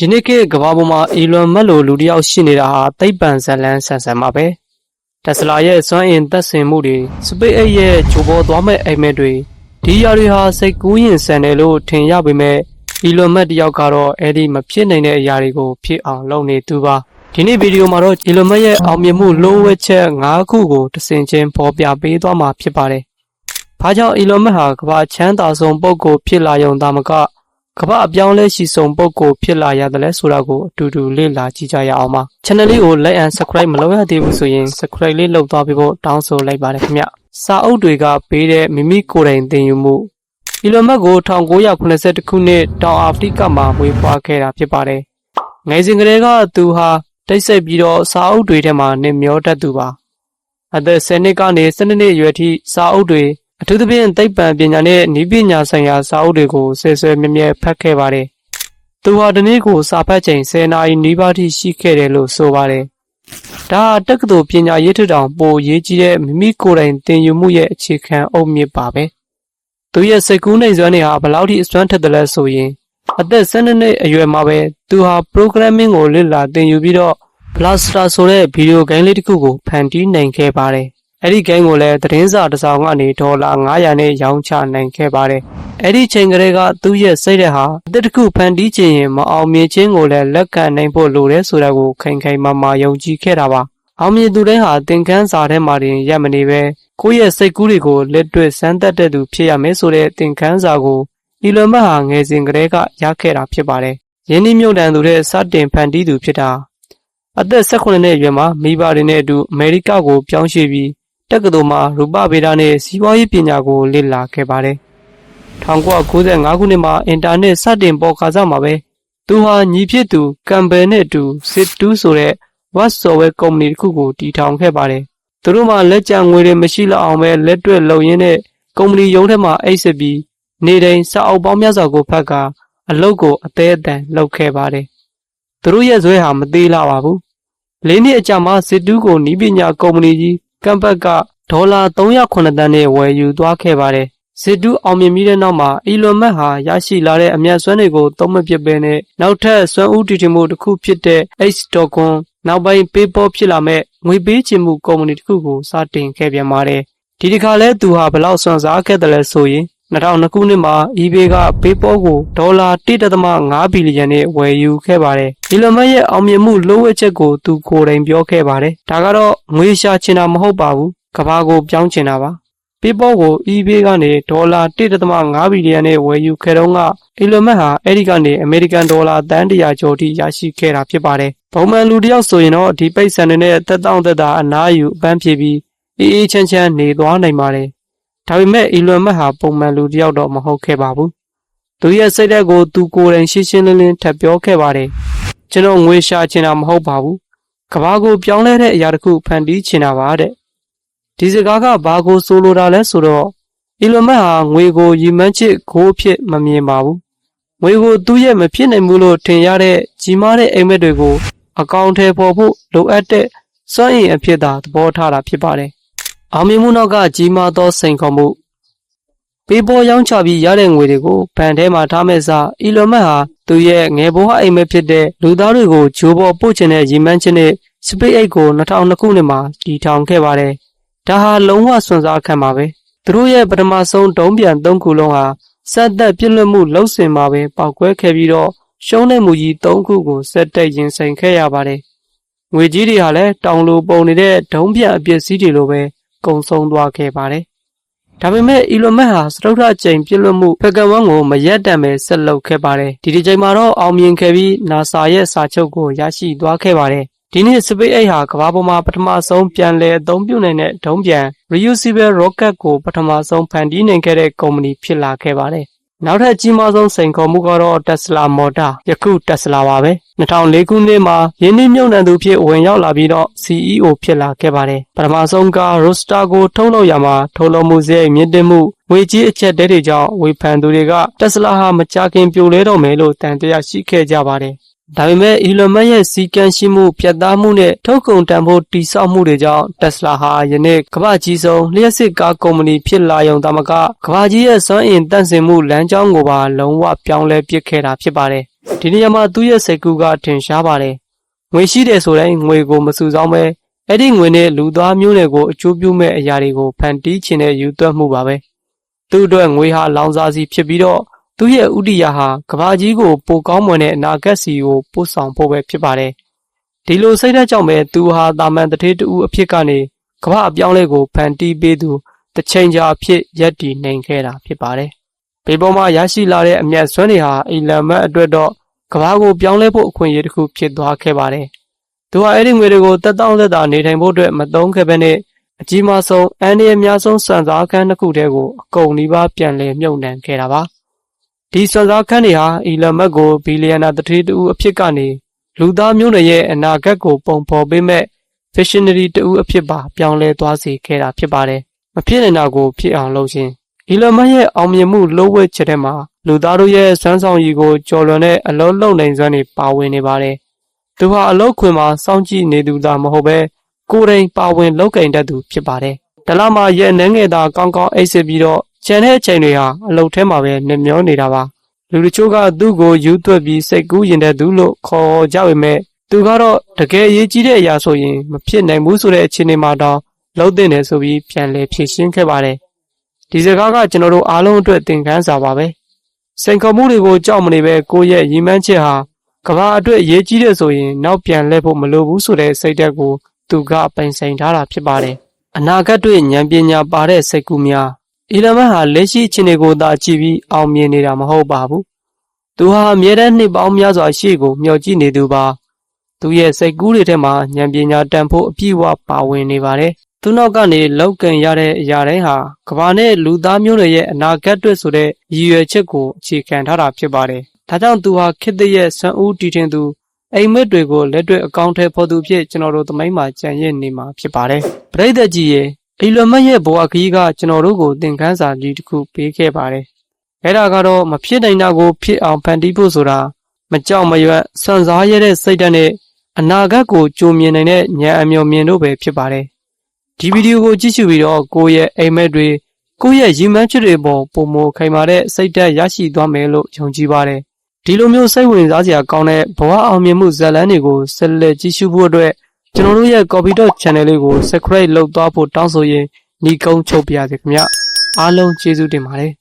ဒီနေ့ခေတ်ကမ္ဘာပေါ်မှာအီလွန်မက်လိုလူတစ်ယောက်ရှိနေတာဟာသိပ္ပံဇတ်လန်းဆန်ဆန်ပါပဲတက်စလာရဲ့စွမ်းအင်သက်ဆင်မှုတွေစပိတ်အိတ်ရဲ့ဂျိုပေါ်သွားမဲ့အိမ်မက်တွေဒီຢာတွေဟာစိတ်ကူးရင်ဆန်တယ်လို့ထင်ရပေမဲ့အီလွန်မက်တစ်ယောက်ကတော့အဲ့ဒီမဖြစ်နိုင်တဲ့အရာတွေကိုဖြစ်အောင်လုပ်နေသူပါဒီနေ့ဗီဒီယိုမှာတော့အီလွန်မက်ရဲ့အောင်မြင်မှုလိုဝက်ချက်၅ခုကိုတစ်စင်ချင်းပေါ်ပြပေးသွားမှာဖြစ်ပါတယ်။ဘာကြောင့်အီလွန်မက်ဟာကမ္ဘာချမ်းသာဆုံးပုဂ္ဂိုလ်ဖြစ်လာရုံသာမက ကမ္ဘာအပြောင်းလဲရှိဆုံးပုဂ္ဂိုလ်ဖြစ်လာရတယ်လဲဆိုတာကိုအတူတူလေ့လာကြည့်ကြရအောင်ပါ channel လေးကို like and subscribe မလုပ်ရသေးဘူးဆိုရင် subscribe လေးလုပ်သွားပြီးဖို့တောင်းဆိုလိုက်ပါတယ်ခင်ဗျစာအုပ်တွေကပေးတဲ့မိမိကိုယ်တိုင်သင်ယူမှုအီလွန်မက်ကို1982ခုနှစ်တောင်အာဖရိကမှာမွေးဖွားခဲ့တာဖြစ်ပါတယ်ငယ်စဉ်ကတည်းကသူဟာတိတ်ဆိတ်ပြီးတော့စာအုပ်တွေထဲမှာနေမျောတတ်သူပါအသက်10နှစ်ကနေ12နှစ်အရွယ်ထိစာအုပ်တွေ အထူးသဖြင့်သိပ္ပံပညာနဲ့နည်းပညာဆိုင်ရာစာအုပ်တွေကိုဆဲဆဲမြဲမြဲဖတ်ခဲ့ပါတယ်။သူဟာဒီနေ့ကိုစာဖတ်ချိန်10နာရီနီးပါးထိရှိခဲ့တယ်လို့ဆိုပါတယ်။ဒါဟာတက္ကသိုလ်ပညာရေးထူထောင်ပိုရေးကြီးတဲ့မိမိကိုယ်တိုင်သင်ယူမှုရဲ့အခြေခံအုတ်မြစ်ပါပဲ။သူရဲ့စိတ်ကူးနိုင်စွမ်းတွေဟာဘယ်လောက်ထိအစွမ်းထက်တယ်လဲဆိုရင်အသက်12နှစ်အရွယ်မှာပဲသူဟာ programming ကိုလေ့လာသင်ယူပြီးတော့ Blaster ဆိုတဲ့ဗီဒီယိုဂိမ်းလေးတစ်ခုကိုဖန်တီးနိုင်ခဲ့ပါတယ်။ အဲ့ဒီဂိမ်းကိုလည်းသတင်းစာတစ်စောင်ကနေဒေါ်လာ900နဲ့ရောင်းချနိုင်ခဲ့ပါတယ်။အဲ့ဒီချိန်ကလေးကသူ့ရဲ့စိတ်ဓာတ်ဟာအသက်တစ်ခုဖန်တီးခြင်းရင်မအောင်မြင်ခြင်းကိုလည်းလက်ခံနိုင်ဖို့လိုတယ်ဆိုတာကိုခိုင်ခိုင်မာမာယုံကြည်ခဲ့တာပါ။အောင်မြင်သူတိုင်းဟာသင်ခန်းစာထဲမှာတင်ရပ်မနေပဲကိုယ့်ရဲ့စိတ်ကူးတွေကိုလက်တွေ့စမ်းသပ်တဲ့သူဖြစ်ရမယ်ဆိုတဲ့သင်ခန်းစာကိုအီလွန်မတ်ဟာငယ်စဉ်ကတည်းကရခဲ့တာဖြစ်ပါတယ်။ယင်းနှမြုပ်တန်သူတဲ့စတင်ဖန်တီးသူဖြစ်တာအသက်18နှစ်အရွယ်မှာမိဘတွေနဲ့အတူအမေရိကကိုပြောင်းရွှေ့ပြီး တက္ကသိုလ်မှာရူပဗေဒနဲ့စီးပွားရေးပညာကိုလေ့လာခဲ့ပါတယ်။1995ခုနှစ်မှာအင်တာနက်စတင်ပေါ်ခါစမှာပဲသူဟာညီဖြစ်သူကမ်ဘယ်နဲ့အတူစစ်တူးဆိုတဲ့ Web Software ကုမ္ပဏီတစ်ခုကိုတည်ထောင်ခဲ့ပါတယ်။သူတို့မှလက်ကျန်ငွေတွေမရှိလောက်အောင်ပဲလက်တွဲလုပ်ရင်းနဲ့ကုမ္ပဏီရုံးထဲမှာအိတ်ဆက်ပြီးနေတိုင်းစာအုပ်ပေါင်းများစွာကိုဖတ်ကာအလုပ်ကိုအသေးအတန်လုပ်ခဲ့ပါတယ်။သူတို့ရဲ့ဇွဲဟာမသေးလာပါဘူး။လေးနှစ်အကြာမှာစစ်တူးကိုနီးပညာကုမ္ပဏီကြီး ကမ်ဘတ်ကဒေါ်လာ309တန်းနဲ့ဝယ်ယူသွားခဲ့ပါတယ်။စစ်တူးအောင်မြင်ပြီးတဲ့နောက်မှာအီလွန်မက်ဟာရရှိလာတဲ့အမြတ်စွမ်းတွေကိုသုံးမပစ်ပဲနဲ့နောက်ထပ်စွမ်းဦးတည်ထမှုတစ်ခုဖြစ်တဲ့ H.com နောက်ပိုင်း PayPal ဖြစ်လာမဲ့ငွေပေးချေမှုကုမ္ပဏီတစ်ခုကိုစတင်ခဲ့ပြန်ပါတယ်။ဒီတစ်ခါလဲသူဟာဘလောက်စွန့်စားခဲ့တယ်လဲဆိုရင် 2002ခုနှစ်မှာ eBay က PayPal ကိုဒေါ်လာ1.5ဘီလီယံနဲ့ဝယ်ယူခဲ့ပါတယ်။အီလွန်မက်ရဲ့အောင်မြင်မှုလိုအပ်ချက်ကိုသူကိုယ်တိုင်ပြောခဲ့ပါတယ်။ဒါကတော့ငွေရှာချင်တာမဟုတ်ပါဘူး။ကဘာကိုပြောင်းချင်တာပါ။ PayPal ကို eBay ကနေဒေါ်လာ1.5ဘီလီယံနဲ့ဝယ်ယူခဲ့တော့ကအီလွန်မက်ဟာအဲ့ဒီကနေအမေရိကန်ဒေါ်လာတန်းတရာကျော်ထိရရှိခဲ့တာဖြစ်ပါတယ်။ပုံမှန်လူတစ်ယောက်ဆိုရင်တော့ဒီပိတ်ဆန်တွေနဲ့သက်တောင့်သက်သာအနားယူအပန်းဖြေပြီးအေးအေးချမ်းချမ်းနေသွားနိုင်ပါတယ် ဒါပေမဲ့အီလွန်မက်ဟာပုံမှန်လူတစ်ယောက်တော့မဟုတ်ခဲ့ပါဘူး။သူရဲ့စိတ်ဓာတ်ကိုသူကိုယ်တိုင်ရှင်းရှင်းလင်းလင်းထပ်ပြောခဲ့ပါတယ်။ကျွန်တော်ငွေရှာချင်တာမဟုတ်ပါဘူး။ကဘာကိုပြောင်းလဲတဲ့အရာတစ်ခုဖန်တီးချင်တာပါတဲ့။ဒီစကားကဘာကိုဆိုလိုတာလဲဆိုတော့အီလွန်မက်ဟာငွေကိုရည်မှန်းချစ်ကိုအဖြစ်မမြင်ပါဘူး။ငွေကိုသူ့ရဲ့မဖြစ်နိုင်ဘူးလို့ထင်ရတဲ့ကြီးမားတဲ့အိမ်မက်တွေကိုအကောင့်ထဲပေါ်ဖို့လိုအပ်တဲ့စွမ်းရည်အဖြစ်သာသဘောထားတာဖြစ်ပါတယ် အောင်မြင်မှုနောက်ကကြီးမားသောစိန်ခေါ်မှုပေးပေါ်ရောင်းချပြီးရတဲ့ငွေတွေကိုဘဏ်ထဲမှာထားမဲ့စားအီလွန်မတ်ဟာသူရဲ့ငယ်ဘဝအိမ်မက်ဖြစ်တဲ့လူသားတွေကိုဂျိုးပေါ်ပို့ချင်တဲ့ရည်မှန်းချက်နဲ့စပိတ်အိတ်ကို2002ခုနှစ်မှာတည်ထောင်ခဲ့ပါတယ်။ဒါဟာလုံးဝစွန့်စားခံပါပဲ။သူတို့ရဲ့ပထမဆုံးဒုံးပြန်၃ခုလုံးဟာစက်သက်ပြည့်လွတ်မှုလှုပ်စင်မှာပဲပောက်ကွဲခဲ့ပြီးတော့ရှုံးတဲ့မူကြီး၃ခုကိုစက်တက်ရင်ဆိုင်ခဲ့ရပါတယ်။ငွေကြီးတွေဟာလည်းတောင်လိုပုံနေတဲ့ဒုံးပြန်အပစ္စည်းတွေလိုပဲ ကုံဆုံးသွားခဲ့ပါတယ်။ဒါပေမဲ့အီလွန်မက်ဟာစတုထအကြိမ်ပြည့်လွတ်မှုဖက်ကဝန်းကိုမရက်တံပဲဆက်လုပ်ခဲ့ပါတယ်။ဒီဒီချိန်မှာတော့အောင်မြင်ခဲ့ပြီး NASA ရဲ့စာချုပ်ကိုရရှိသွားခဲ့ပါတယ်။ဒီနေ့ SpaceX ဟာကမ္ဘာပေါ်မှာပထမဆုံးပြန်လည်အသုံးပြုနိုင်တဲ့ဒုံးပျံ reusable rocket ကိုပထမဆုံးဖန်တီးနိုင်ခဲ့တဲ့ကုမ္ပဏီဖြစ်လာခဲ့ပါတယ်။ နောက်ထပ်ကြီးမားဆုံးစိန်ခေါ်မှုကတော့ Tesla Motor ယခု Tesla ပါပဲ2004ခုနှစ်မှာယင်းနှိမ့်မြုပ်နှံသူဖြစ်ဝင်ရောက်လာပြီးတော့ CEO ဖြစ်လာခဲ့ပါတယ်ပထမဆုံးက Roadster ကိုထုတ်လုပ်ရမှာထုတ်လုပ်မှုစရိတ်မြင့်တက်မှုငွေကြီးအချက်တဲတွေကြောင့်ဝေဖန်သူတွေက Tesla ဟာမကြခင်ပြိုလဲတော့မယ်လို့တန်တရားရှိခဲ့ကြပါတယ် ဒါပေမဲ့ Elon Musk ရဲ့စီကံရှိမှုပြတ်သားမှုနဲ့ထုတ်ကုန်တန်ဖိုးတိစောက်မှုတွေကြောင့် Tesla ဟာယနေ့ကမ္ဘာကြီးဆုံးလျှက်စစ်ကားကုမ္ပဏီဖြစ်လာရုံသာမကကမ္ဘာကြီးရဲ့စွမ်းအင်တန့်စင်မှုလမ်းကြောင်းကိုပါလုံးဝပြောင်းလဲပစ်ခဲ့တာဖြစ်ပါတယ်။ဒီနေရာမှာသူ့ရဲ့စိတ်ကူးကထင်ရှားပါတယ်ငွေရှိတယ်ဆိုတိုင်းငွေကိုမစုဆောင်းပဲအဲ့ဒီငွေနဲ့လူသားမျိုးတွေကိုအကျိုးပြုမဲ့အရာတွေကိုဖန်တီးခြင်းနဲ့ယူသွက်မှုပါပဲသူ့အတွက်ငွေဟာလောင်စာစီဖြစ်ပြီးတော့ သူ့ရဲ့ဥဒိယဟာကဘာကြီးကိုပိုကောင်းမွန်တဲ့အနာဂတ်စီကိုပို့ဆောင်ဖို့ပဲဖြစ်ပါတယ်ဒီလိုစိတ်ဓာတ်ကြောင့်ပဲသူဟာတာမန်တထေးတူအဖြစ်ကနေကဘာအပြောင်းလဲကိုဖန်တီးပေးသူတစ်ချိန်ကြာအဖြစ်ရက်တည်နိုင်ခဲ့တာဖြစ်ပါတယ်ဘေးပေါ်မှာရရှိလာတဲ့အမျက်စွမ်းတွေဟာအီလန်မတ်အတွက်တော့ကဘာကိုပြောင်းလဲဖို့အခွင့်အရေးတစ်ခုဖြစ်သွားခဲ့ပါတယ်သူဟာအဲ့ဒီငွေတွေကိုတက်တောင့်သက်သာနေထိုင်ဖို့အတွက်မသုံးခဲ့ဘဲနဲ့အကြီးမားဆုံးအန်ဒီအများဆုံးစံစားခန်းတစ်ခုတည်းကိုအကုန်နီးပါးပြန်လည်မြုပ်နှံခဲ့တာပါ ဒီစံစားခန်းတွေဟာအီလန်မတ်ကိုဘီလီယံနာတထေးတူအဖြစ်ကနေလူသားမျိုးနွယ်ရဲ့အနာဂတ်ကိုပုံဖော်ပေးမဲ့ visionary တူအဖြစ်ပါပြောင်းလဲသွားစေခဲ့တာဖြစ်ပါတယ်မဖြစ်နိုင်တာကိုဖြစ်အောင်လုပ်ခြင်းအီလန်မတ်ရဲ့အောင်မြင်မှုလိုဝက်ချက်ထဲမှာလူသားတို့ရဲ့စွမ်းဆောင်ရည်ကိုကျော်လွန်တဲ့အလုံးလုံးနိုင်စွမ်းတွေပါဝင်နေပါတယ်သူဟာအလုတ်ခွင်မှာစောင့်ကြည့်နေသူသာမဟုတ်ပဲကိုယ်တိုင်ပါဝင်လောက်ကင်တတ်သူဖြစ်ပါတယ် တလားမှာရဲ့နှငယ်သာကောင်းကောင်းအိတ်စစ်ပြီးတော့ကျန်တဲ့အချိန်တွေဟာအလုတ်ထဲမှာပဲနှမျောနေတာပါလူတချို့ကသူ့ကိုယူသွက်ပြီးစိတ်ကူးရင်တဲ့သူလို့ခေါ်ကြပေမဲ့သူကတော့တကယ်အရေးကြီးတဲ့အရာဆိုရင်မဖြစ်နိုင်ဘူးဆိုတဲ့အခြေအနေမှာတော့လုံးတင်တယ်ဆိုပြီးပြန်လည်ဖြေရှင်းခဲ့ပါတယ်ဒီစကားကကျွန်တော်တို့အားလုံးအတွက်သင်ခန်းစာပါပဲစိန်ခေါ်မှုတွေကိုကြောက်မနေပဲကိုယ့်ရဲ့ရည်မှန်းချက်ဟာကဘာအတွက်အရေးကြီးတဲ့ဆိုရင်နောက်ပြန်လှည့်ဖို့မလိုဘူးဆိုတဲ့စိတ်ဓာတ်ကိုသူကပိုင်ဆိုင်ထားတာဖြစ်ပါတယ် အနာဂတ်တွေ့ဉာဏ်ပညာပါတဲ့စိတ်ကူးများအီလမန်ဟာလက်ရှိအခြေအနေကိုသာကြည့်ပြီးအောင်မြင်နေတာမဟုတ်ပါဘူးသူဟာအမြဲတမ်းနှစ်ပေါင်းများစွာရှေ့ကိုမျှော်ကြည့်နေသူပါသူရဲ့စိတ်ကူးတွေထဲမှာဉာဏ်ပညာတန်ဖို့အပြည့်အဝပါဝင်နေပါတယ်သူနောက်ကနေလောက်ကန်ရတဲ့အရာတိုင်းဟာကဘာနဲ့လူသားမျိုးတွေရဲ့အနာဂတ်အတွက်ဆိုတဲ့ရည်ရွယ်ချက်ကိုအခြေခံထားတာဖြစ်ပါတယ်။ဒါကြောင့်သူဟာခေတ္တရဲ့ဆွမ်းဦးတည်တင်သူ အိမ်မက်တွေကိုလက်တွေ့အကောင့်ထဲပေါ်သူဖြစ်ကျွန်တော်တို့သမိုင်းမှာကြံ့ရင့်နေမှာဖြစ်ပါတယ်။ပရိသတ်ကြီးရဲ့အီလွန်မတ်ရဲ့ဘဝခရီးကကျွန်တော်တို့ကိုသင်ခန်းစာကြီးတစ်ခုပေးခဲ့ပါတယ်။အဲဒါကတော့မဖြစ်နိုင်တာကိုဖြစ်အောင်ဖန်တီးဖို့ဆိုတာမကြောက်မရွံ့စွန့်စားရတဲ့စိတ်ဓာတ်နဲ့အနာဂတ်ကိုကြိုမြင်နိုင်တဲ့ဉာဏ်အမျှော်မြင်တို့ပဲဖြစ်ပါတယ်။ဒီဗီဒီယိုကိုကြည့်ရှုပြီးတော့ကိုယ့်ရဲ့အိမ်မက်တွေကိုယ့်ရဲ့ရည်မှန်းချက်တွေပေါ်ပုံမခိုင်မာတဲ့စိတ်ဓာတ်ရရှိသွားမယ်လို့ယုံကြည်ပါတယ်။ ဒီလိုမျိုးစိတ်ဝင်စားစရာကောင်းတဲ့ဘဝအောင်မြင်မှုဇာတ်လမ်းတွေကိုဆက်လက်ကြည့်ရှုဖို့အတွက်ကျွန်တော်တို့ရဲ့ Copy Dot Channel လေးကို Subscribe လုပ်သွားဖို့တောင်းဆိုရင်ညီကုန်းချုပ်ပြရစေခင်ဗျ။အားလုံးကျေးဇူးတင်ပါတယ်။